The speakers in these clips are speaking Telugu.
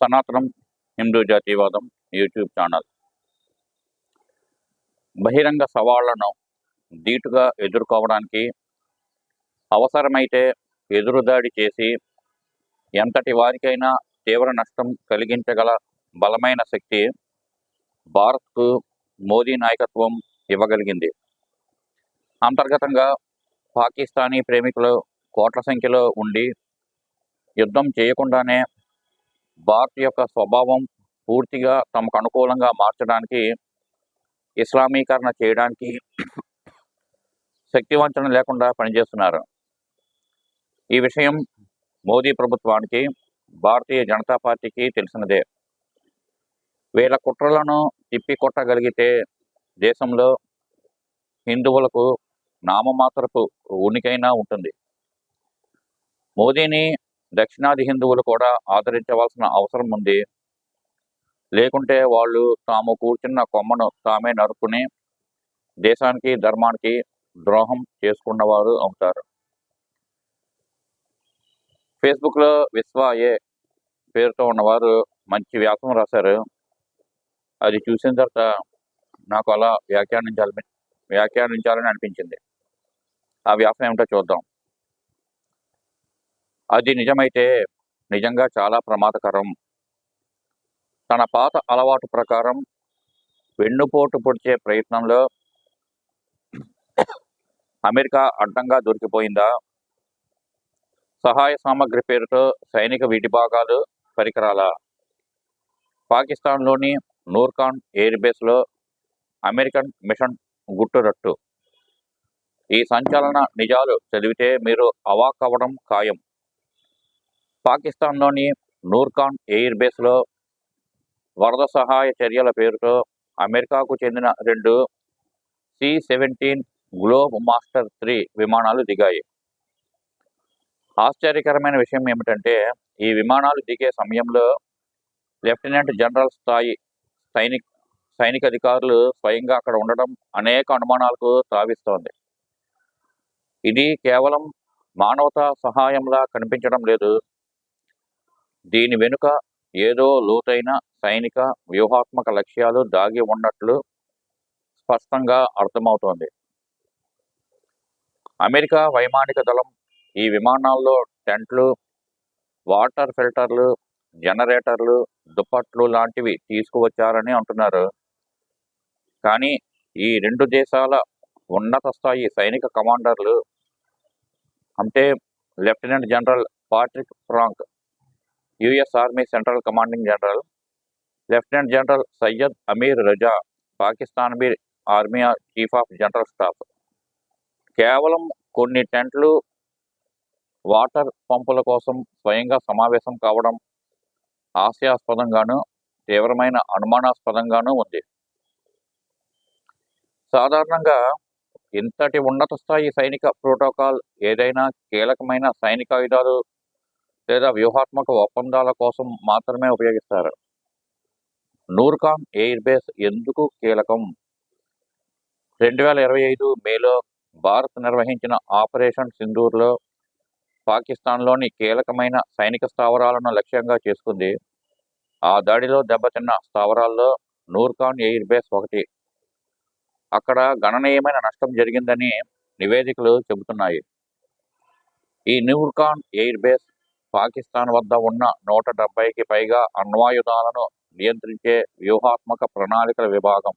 సనాతనం హిందూ జాతీయవాదం యూట్యూబ్ ఛానల్. బహిరంగ సవాళ్ళను ధీటుగా ఎదుర్కోవడానికి అవసరమైతే ఎదురుదాడి చేసి ఎంతటి వారికైనా తీవ్ర నష్టం కలిగించగల బలమైన శక్తి భారత్కు మోదీ నాయకత్వం ఇవ్వగలిగింది. అంతర్గతంగా పాకిస్తానీ ప్రేమికులు కోట్ల సంఖ్యలో ఉండి యుద్ధం చేయకుండానే భారత్ యొక్క స్వభావం పూర్తిగా తమకు అనుకూలంగా మార్చడానికి ఇస్లామీకరణ చేయడానికి శక్తివంచన లేకుండా పనిచేస్తున్నారు. ఈ విషయం మోదీ ప్రభుత్వానికి భారతీయ జనతా పార్టీకి తెలిసినదే. వీళ్ళ కుట్రలను తిప్పికొట్టగలిగితే దేశంలో హిందువులకు నామమాత్రపు ఉనికైనా ఉంటుంది. మోదీని దక్షిణాది హిందువులు కూడా ఆదరించవలసిన అవసరం ఉంది. లేకుంటే వాళ్ళు తాము కూర్చున్న కొమ్మను తామే నరుకుని దేశానికి ధర్మానికి ద్రోహం చేసుకున్నవారు అవుతారు. ఫేస్బుక్లో విశ్వ ఏ పేరుతో ఉన్నవారు మంచి వ్యాసం రాశారు. అది చూసిన తర్వాత నాకు అలా వ్యాఖ్యానించాలని వ్యాఖ్యానించాలని అనిపించింది. ఆ వ్యాసం ఏమిటో చూద్దాం. అది నిజమైతే నిజంగా చాలా ప్రమాదకరం. తన పాత అలవాటు ప్రకారం వెన్నుపోటు పొడిచే ప్రయత్నంలో అమెరికా అడ్డంగా దొరికిపోయిందా? సహాయ సామగ్రి పేరుతో సైనిక విడిభాగాలు పరికరాల? పాకిస్తాన్లోని నూర్ఖాన్ ఎయిర్ బేస్లో అమెరికన్ మిషన్ గుట్టురట్టు. ఈ సంచలన నిజాలు చదివితే మీరు అవాక్ అవ్వడం ఖాయం. పాకిస్తాన్లోని నూర్ఖాన్ ఎయిర్ బేస్లో వరద సహాయ చర్యల పేరుతో అమెరికాకు చెందిన రెండు C seventeen globe master three విమానాలు దిగాయి. ఆశ్చర్యకరమైన విషయం ఏమిటంటే ఈ విమానాలు దిగే సమయంలో లెఫ్టినెంట్ జనరల్ స్థాయి సైనిక సైనిక అధికారులు స్వయంగా అక్కడ ఉండడం అనేక అనుమానాలకు తావిస్తోంది. ఇది కేవలం మానవతా సహాయంలా కనిపించడం లేదు. దీని వెనుక ఏదో లోతైన సైనిక వ్యూహాత్మక లక్ష్యాలు దాగి ఉన్నట్లు స్పష్టంగా అర్థమవుతోంది. అమెరికా వైమానిక దళం ఈ విమానాల్లో టెంట్లు వాటర్ ఫిల్టర్లు జనరేటర్లు దుప్పట్లు లాంటివి తీసుకువచ్చారని అంటున్నారు. కానీ ఈ రెండు దేశాల ఉన్నత స్థాయి సైనిక కమాండర్లు అంటే lieutenant general Patrick Frank US army central commanding general lieutenant general Syed Amir Raza Pakistan beer army chief of general staff కేవలం కొన్ని టెంట్లు వాటర్ పంపుల కోసం స్వయంగా సమావేశం కావడం హాస్యాస్పదంగాను తీవ్రమైన అనుమానాస్పదంగాను ఉంది. సాధారణంగా ఇంతటి ఉన్నత స్థాయి సైనిక ప్రోటోకాల్ ఏదైనా కీలకమైన సైనిక ఆయుధాలు లేదా వ్యూహాత్మక ఒప్పందాల కోసం మాత్రమే ఉపయోగిస్తారు. నూర్ఖాన్ ఎయిర్ బేస్ ఎందుకు కీలకం? రెండు వేల ఇరవై ఐదు మేలో భారత్ నిర్వహించిన ఆపరేషన్ సింధూర్లో పాకిస్తాన్లోని కీలకమైన సైనిక స్థావరాలను లక్ష్యంగా చేసుకుంది. ఆ దాడిలో దెబ్బతిన్న స్థావరాల్లో నూర్ఖాన్ ఎయిర్ బేస్ ఒకటి. అక్కడ గణనీయమైన నష్టం జరిగిందని నివేదికలు చెబుతున్నాయి. ఈ నూర్ఖాన్ ఎయిర్ బేస్ పాకిస్తాన్ వద్ద ఉన్న నూట డెబ్బైకి పైగా అణ్వాయుధాలను నియంత్రించే వ్యూహాత్మక ప్రణాళికల విభాగం.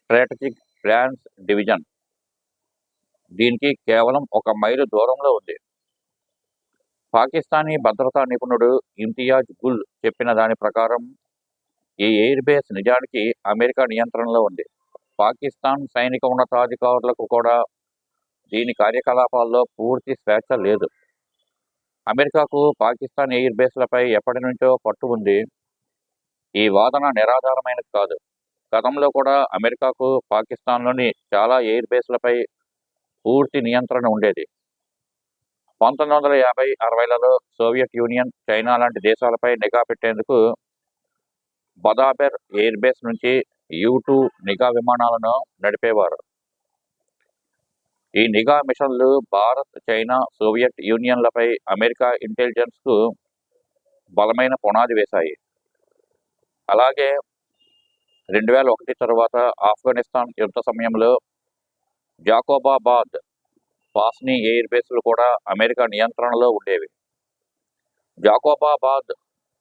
Strategic plans division. దీనికి కేవలం ఒక మైలు దూరంలో ఉంది. పాకిస్తానీ భద్రతా నిపుణుడు ఇమ్తియాజ్ గుల్ చెప్పిన దాని ప్రకారం ఈ ఎయిర్ బేస్ నిజానికి అమెరికా నియంత్రణలో ఉంది. పాకిస్తాన్ సైనిక ఉన్నతాధికారులకు కూడా దీని కార్యకలాపాల్లో పూర్తి స్వేచ్ఛ లేదు. అమెరికాకు పాకిస్తాన్ ఎయిర్ బేస్లపై ఎప్పటి నుంచో పట్టు ఉంది. ఈ వాదన నిరాధారమైనది కాదు. గతంలో కూడా అమెరికాకు పాకిస్తాన్లోని చాలా ఎయిర్ బేస్లపై పూర్తి నియంత్రణ ఉండేది. పంతొమ్మిది వందల యాభై అరవైలలో సోవియట్ యూనియన్ చైనా లాంటి దేశాలపై నిఘా పెట్టేందుకు బదాబెర్ ఎయిర్ బేస్ నుంచి యూ టూ నిఘా విమానాలను నడిపేవారు. ఈ నిఘా మిషన్లు భారత్ చైనా సోవియట్ యూనియన్లపై అమెరికా ఇంటెలిజెన్స్కు బలమైన పునాది వేశాయి. అలాగే రెండు వేల ఒకటి తర్వాత ఆఫ్ఘనిస్తాన్ యుద్ధ సమయంలో జాకోబాబాద్ పాస్ని ఎయిర్ బేస్లు కూడా అమెరికా నియంత్రణలో ఉండేవి. జాకోబాబాద్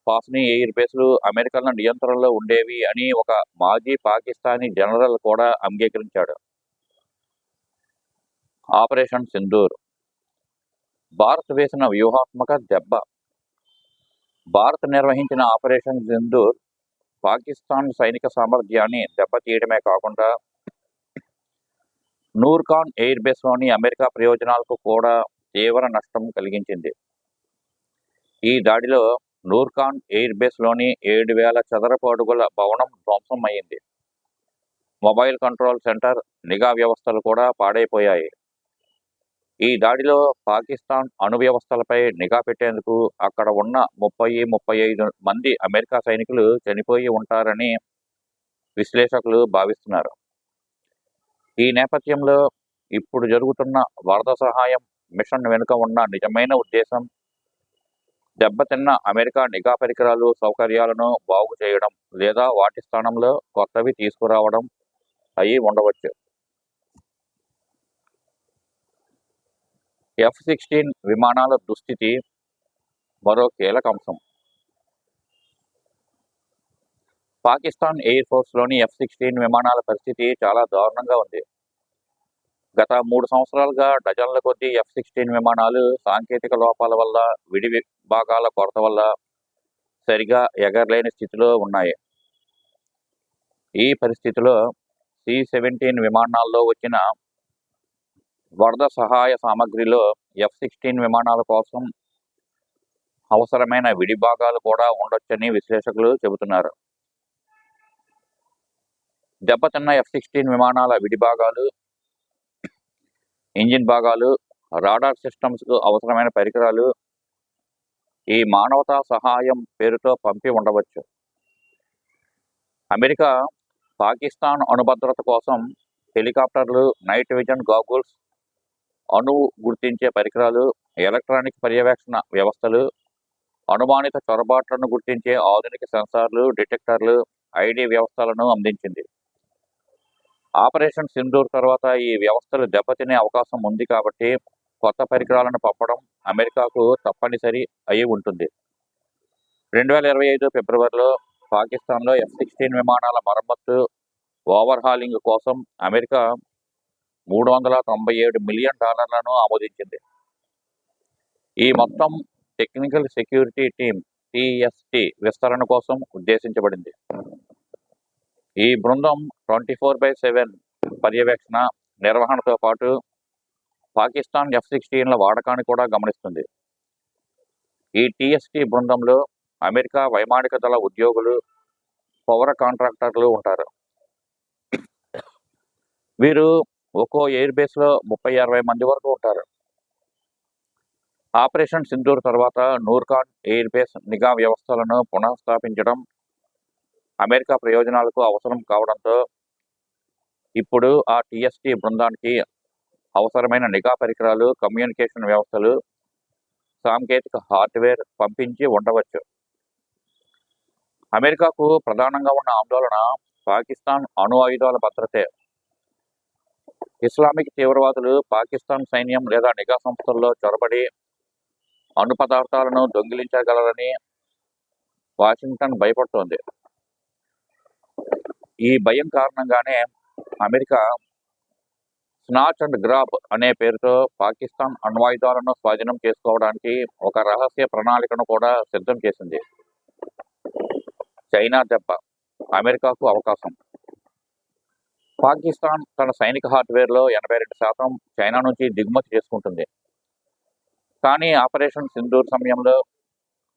పాస్ని ఎయిర్ బేస్లు అమెరికన్ల నియంత్రణలో ఉండేవి అని ఒక మాజీ పాకిస్తానీ జనరల్ కూడా అంగీకరించాడు. ఆపరేషన్ సింధూర్. భారత్ వేసిన వ్యూహాత్మక దెబ్బ. భారత్ నిర్వహించిన ఆపరేషన్ సింధూర్ పాకిస్తాన్ సైనిక సామర్థ్యాన్ని దెబ్బతీయడమే కాకుండా నూర్ఖాన్ ఎయిర్ బేస్లోని అమెరికా ప్రయోజనాలకు కూడా తీవ్ర నష్టం కలిగించింది. ఈ దాడిలో నూర్ఖాన్ ఎయిర్ బేస్లోని ఏడు వేల చదరపు అడుగుల భవనం ధ్వంసం అయింది మొబైల్ కంట్రోల్ సెంటర్ నిఘా వ్యవస్థలు కూడా పాడైపోయాయి. ఈ దాడిలో పాకిస్తాన్ అణు వ్యవస్థలపై నిఘా పెట్టేందుకు అక్కడ ఉన్న ముప్పై ముప్పై ఐదు మంది అమెరికా సైనికులు చనిపోయి ఉంటారని విశ్లేషకులు భావిస్తున్నారు. ఈ నేపథ్యంలో ఇప్పుడు జరుగుతున్న వరద సహాయం మిషన్ వెనుక ఉన్న నిజమైన ఉద్దేశం దెబ్బతిన్న అమెరికా నిఘా పరికరాలు సౌకర్యాలను బాగు చేయడం లేదా వాటి స్థానంలో కొత్తవి తీసుకురావడం అయి ఉండవచ్చు. ఎఫ్ సిక్స్టీన్ విమానాల దుస్థితి మరో కీలక అంశం పాకిస్తాన్ ఎయిర్ ఫోర్స్లోని ఎఫ్ సిక్స్టీన్ విమానాల పరిస్థితి చాలా దారుణంగా ఉంది. గత మూడు సంవత్సరాలుగా డజన్ల కొద్దీ ఎఫ్ సిక్స్టీన్ విమానాలు సాంకేతిక లోపాల వల్ల విడి భాగాల కొరత వల్ల సరిగా ఎగరలేని స్థితిలో ఉన్నాయి. ఈ పరిస్థితిలో సి సెవెంటీన్ విమానాల్లో వచ్చిన వరద సహాయ సామగ్రిలో ఎఫ్ సిక్స్టీన్ విమానాల కోసం అవసరమైన విడి భాగాలు కూడా ఉండొచ్చని విశ్లేషకులు చెబుతున్నారు. దెబ్బతిన్న ఎఫ్ సిక్స్టీన్ విమానాల విడి భాగాలు ఇంజిన్ భాగాలు రాడార్ సిస్టమ్స్కు అవసరమైన పరికరాలు ఈ మానవతా సహాయం పేరుతో పంపి ఉండవచ్చు. అమెరికా పాకిస్తాన్ అణుభద్రత కోసం హెలికాప్టర్లు నైట్ విజన్ గాగుల్స్ అణువు గుర్తించే పరికరాలు ఎలక్ట్రానిక్ పర్యవేక్షణ వ్యవస్థలు అనుమానిత చొరబాట్లను గుర్తించే ఆధునిక సెన్సార్లు డిటెక్టర్లు ఐడి వ్యవస్థలను అందించింది. ఆపరేషన్ సింధూర్ తర్వాత ఈ వ్యవస్థలు దెబ్బతినే అవకాశం ఉంది కాబట్టి కొత్త పరికరాలను పంపడం అమెరికాకు తప్పనిసరి అయి ఉంటుంది. రెండు వేల ఇరవై ఐదు ఫిబ్రవరిలో పాకిస్తాన్లో ఎఫ్ సిక్స్టీన్ విమానాల మరమ్మత్తు ఓవర్హాలింగ్ కోసం అమెరికా మూడు వందల తొంభై ఏడు మిలియన్ డాలర్లను ఆమోదించింది. ఈ మొత్తం టెక్నికల్ సెక్యూరిటీ టీమ్ టిఎస్టి విస్తరణ కోసం ఉద్దేశించబడింది. ఈ బృందం ట్వంటీ ఫోర్ బై సెవెన్ పర్యవేక్షణ నిర్వహణతో పాటు పాకిస్తాన్ ఎఫ్ సిక్స్టీన్ల వాడకాన్ని కూడా గమనిస్తుంది. ఈ టిఎస్టి బృందంలో అమెరికా వైమానిక దళ ఉద్యోగులు పౌర కాంట్రాక్టర్లు ఉంటారు. వీరు ఒక్కో ఎయిర్ బేస్లో ముప్పై అరవై మంది వరకు ఉంటారు. ఆపరేషన్ సింధూర్ తర్వాత నూర్ఖాన్ ఎయిర్ బేస్ నిఘా వ్యవస్థలను పునఃస్థాపించడం అమెరికా ప్రయోజనాలకు అవసరం కావడంతో ఇప్పుడు ఆ టీఎస్టీ బృందానికి అవసరమైన నిఘా పరికరాలు కమ్యూనికేషన్ వ్యవస్థలు సాంకేతిక హార్డ్వేర్ పంపించి ఉండవచ్చు. అమెరికాకు ప్రధానంగా ఉన్న ఆందోళన పాకిస్తాన్ అణు ఆయుధాల భద్రతే. ఇస్లామిక్ తీవ్రవాదులు పాకిస్తాన్ సైన్యం లేదా నిఘా సంస్థల్లో చొరబడి అణు పదార్థాలను దొంగిలించగలరని వాషింగ్టన్ భయపడుతోంది. ఈ భయం కారణంగానే అమెరికా స్నాచ్ అండ్ గ్రాబ్ అనే పేరుతో పాకిస్తాన్ అణ్వాయుధాలను స్వాధీనం చేసుకోవడానికి ఒక రహస్య ప్రణాళికను కూడా సిద్ధం చేసింది. చైనా దెబ్బ అమెరికాకు అవకాశం. పాకిస్తాన్ తన సైనిక హార్డ్వేర్లో ఎనభై రెండు శాతం చైనా నుంచి దిగుమతి చేసుకుంటుంది. కానీ ఆపరేషన్ సింధూర్ సమయంలో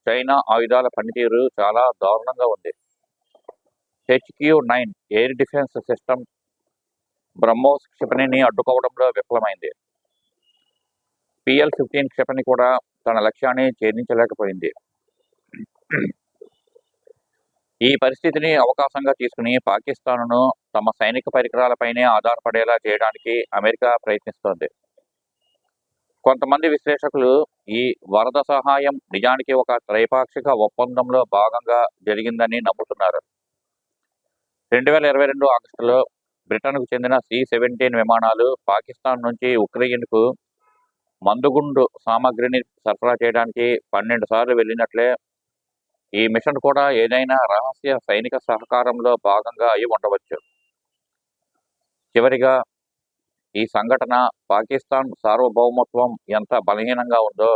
చైనా ఆయుధాల పనితీరు చాలా దారుణంగా ఉంది. HQ nine air defence system BrahMos క్షిపణిని అడ్డుకోవడంలో విఫలమైంది. పిఎల్ ఫిఫ్టీన్ క్షిపణి కూడా తన లక్ష్యాన్ని ఛేదించలేకపోయింది. ఈ పరిస్థితిని అవకాశంగా తీసుకుని పాకిస్తాన్ను తమ సైనిక పరికరాలపైనే ఆధారపడేలా చేయడానికి అమెరికా ప్రయత్నిస్తోంది. కొంతమంది విశ్లేషకులు ఈ వరద సహాయం నిజానికి ఒక త్రైపాక్షిక ఒప్పందంలో భాగంగా జరిగిందని నమ్ముతున్నారు. రెండు వేల ఇరవై రెండు ఆగస్టులో బ్రిటన్కు చెందిన సి సెవెంటీన్ విమానాలు పాకిస్తాన్ నుంచి ఉక్రెయిన్కు మందుగుండు సామాగ్రిని సరఫరా చేయడానికి పన్నెండు సార్లు వెళ్ళినట్లే ఈ మిషన్ కూడా ఏదైనా రహస్య సైనిక సహకారంలో భాగంగా అయి ఉండవచ్చు. చివరిగా ఈ సంఘటన పాకిస్తాన్ సార్వభౌమత్వం ఎంత బలహీనంగా ఉందో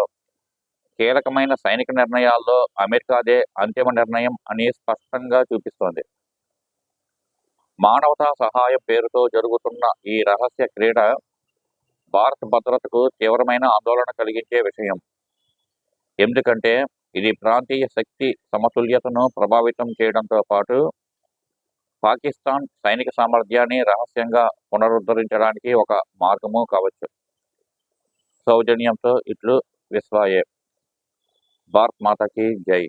కీలకమైన సైనిక నిర్ణయాల్లో అమెరికాదే అంతిమ నిర్ణయం అని స్పష్టంగా చూపిస్తోంది. మానవతా సహాయం పేరుతో జరుగుతున్న ఈ రహస్య క్రీడ భారత భద్రతకు తీవ్రమైన ఆందోళన కలిగించే విషయం. ఎందుకంటే ఇది ప్రాంతీయ శక్తి సమతుల్యతను ప్రభావితం చేయడంతో పాటు పాకిస్తాన్ సైనిక సామర్థ్యాన్ని రహస్యంగా పునరుద్ధరించడానికి ఒక మార్గము కావచ్చు. సౌజన్యంతో ఇట్లు విశ్వాయే. భారత్ మాతకి జై.